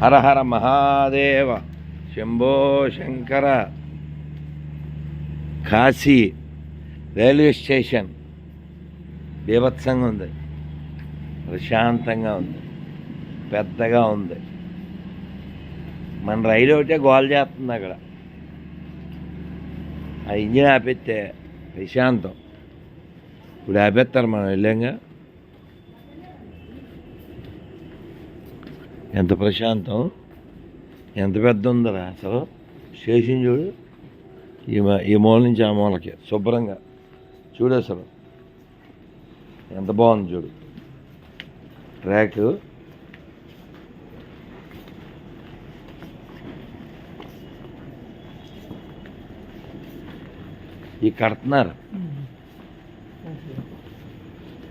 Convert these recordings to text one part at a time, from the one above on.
Hara Hara Mahadeva Shambho Shankara Kashi railway station. బీభత్సంగా ఉంది. ప్రశాంతంగా ఉంది. పెద్దగా ఉంది. మన రైలు ఒకటే గోల్ చేస్తుంది అక్కడ. ఆ ఇంజిన్ ఆపెత్తే ప్రశాంతం. ఇప్పుడు ఆపేస్తారు మనం వెళ్ళాంగా. ఎంత ప్రశాంతం ఎంత పెద్ద ఉందరా అసలు. స్టేషన్ చూడు. ఈ మ- ఈ మూల నుంచి ఆ మూలకి శుభ్రంగా. చూడు అసలు. ఎంత బాగుంది చూడు. ట్రాక్. ఈ కడుతున్నారు.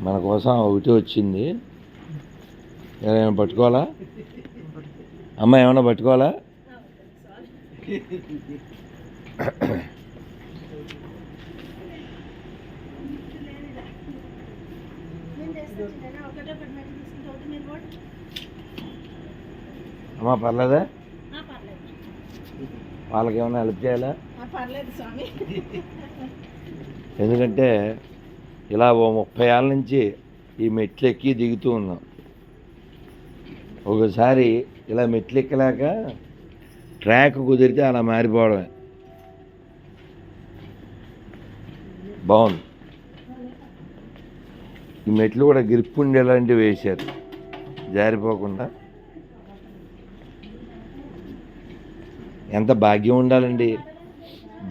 మన కోసం ఒకటి వచ్చింది. ఏమైనా పట్టుకోవాలా? అమ్మ ఏమైనా పట్టుకోవాలా? అమ్మ పర్లేదా? వాళ్ళకి ఏమైనా హెల్ప్ చేయాలా? ఎందుకంటే ఇలా ఓ ముప్పై ఏళ్ళ నుంచి ఈ మెట్లు ఎక్కి దిగుతూ ఉన్నాం. ఒకసారి ఇలా మెట్లు ఎక్కలేక ట్రాక్ కుదిరితే అలా మారిపోవడమే. బాగుంది. ఈ మెట్లు కూడా గ్రిప్ ఉండేలాంటివి వేశారు? జారిపోకుండా. ఎంత భాగ్యం ఉండాలండి.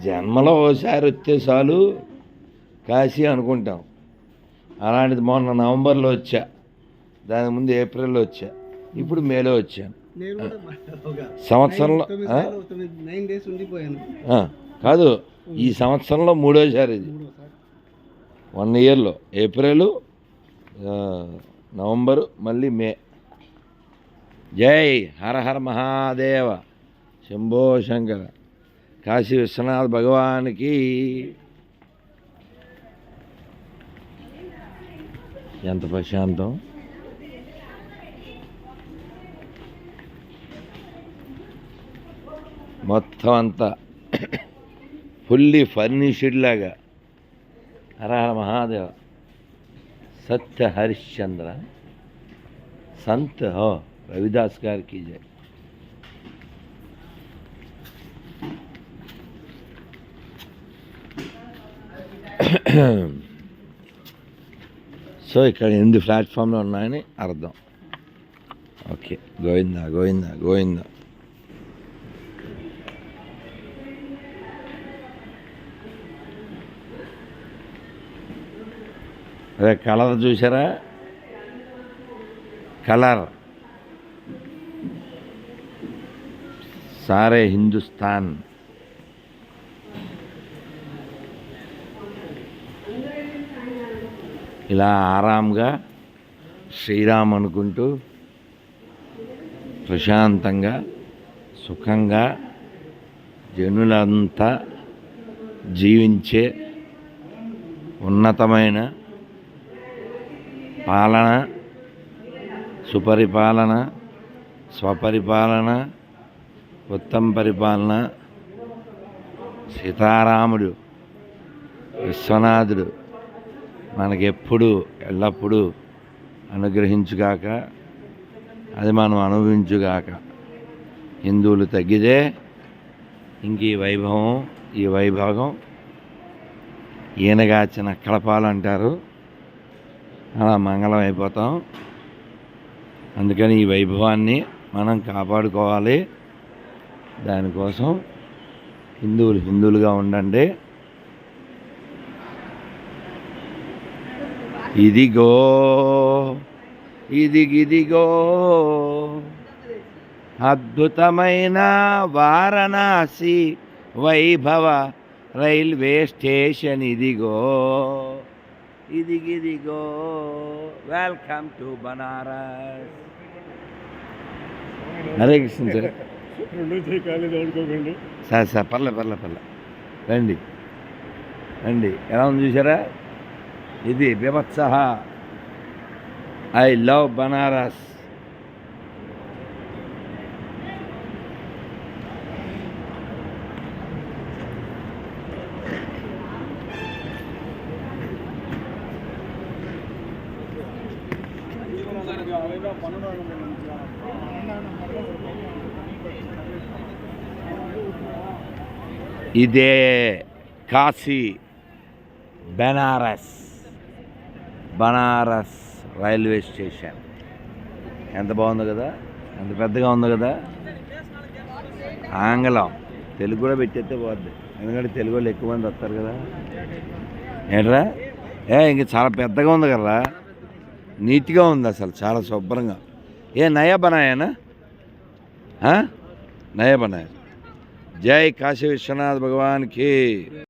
జన్మలో ఓసారి వస్తే చాలు కాశీ అనుకుంటాం. అలాంటిది మొన్న నవంబర్లో వచ్చా. దాని ముందు ఏప్రిల్లో వచ్చా. ఇప్పుడు మేలో వచ్చాను. సంవత్సరంలో కాదు ఈ సంవత్సరంలో మూడోసారి ఇది. వన్ ఇయర్లో ఏప్రిల్ నవంబరు మళ్ళీ మే. జై హర హర మహాదేవ. శంభో శంకర. కాశీ విశ్వనాథ భగవానికి. ఎంత ప్రశాంతం. మొత్తం అంతా ఫుల్లీ ఫర్నిష్డ్ లాగా. హరహర మహాదేవ. సత్య హరిశ్చంద్ర. సంత్ హో రవిదాస్ గారికి జై. సో ఇక్కడ ఎనిమిది ప్లాట్ఫామ్లు ఉన్నాయని అర్థం. ఓకే గోవిందా గోవిందా గోవిందా. అదే కలర్ చూసారా కలర్. సారే హిందుస్థాన్. ఇలా ఆరాంగా శ్రీరామ్ అనుకుంటూ ప్రశాంతంగా సుఖంగా జనులంతా జీవించే ఉన్నతమైన పాలన సుపరిపాలన స్వపరిపాలన ఉత్తమ పరిపాలన సీతారాముడు విశ్వనాథుడు మనకెప్పుడు ఎల్లప్పుడూ అనుగ్రహించుగాక అది మనం అనుభవించుగాక. హిందువులు తగ్గితే ఇంక ఈ వైభవం ఈ వైభాగం ఈనగాచిన కలపాలంటారు. అలా మంగళం అయిపోతాం. అందుకని ఈ వైభవాన్ని మనం కాపాడుకోవాలి. దానికోసం హిందువులు హిందువులుగా ఉండండి. ఇదిగో ఇదిగిదిగో అద్భుతమైన వారణాసి వైభవ రైల్వే స్టేషన్ ఇదిగో. ఇదిగిదిగో welcome to Banaras Hare Krishna sir sir sir పర్లే పర్లే పర్లే. రండి. రండి. ఎలా ఉంది చూసారా ఇది బిభత్సహ ఐ లవ్ బనారస్ ఇదే కాశీ బెనారస్ బనారస్ రైల్వే స్టేషన్. ఎంత బాగుంది కదా? ఎంత పెద్దగా ఉంది కదా? ఆంగ్లం. తెలుగు కూడా పెట్టేస్తే పోద్ది. ఎందుకంటే తెలుగు వాళ్ళు ఎక్కువ మంది వస్తారు కదా. ఏంట్రా? ఏ ఇంక చాలా పెద్దగా ఉంది కదా నీట్గా ఉంది అసలు చాలా శుభ్రంగా. ఏ నయా బనాయానా? ఆ? నయా బనాయా. జై కాశీ విశ్వనాథ్ భగవాన్కి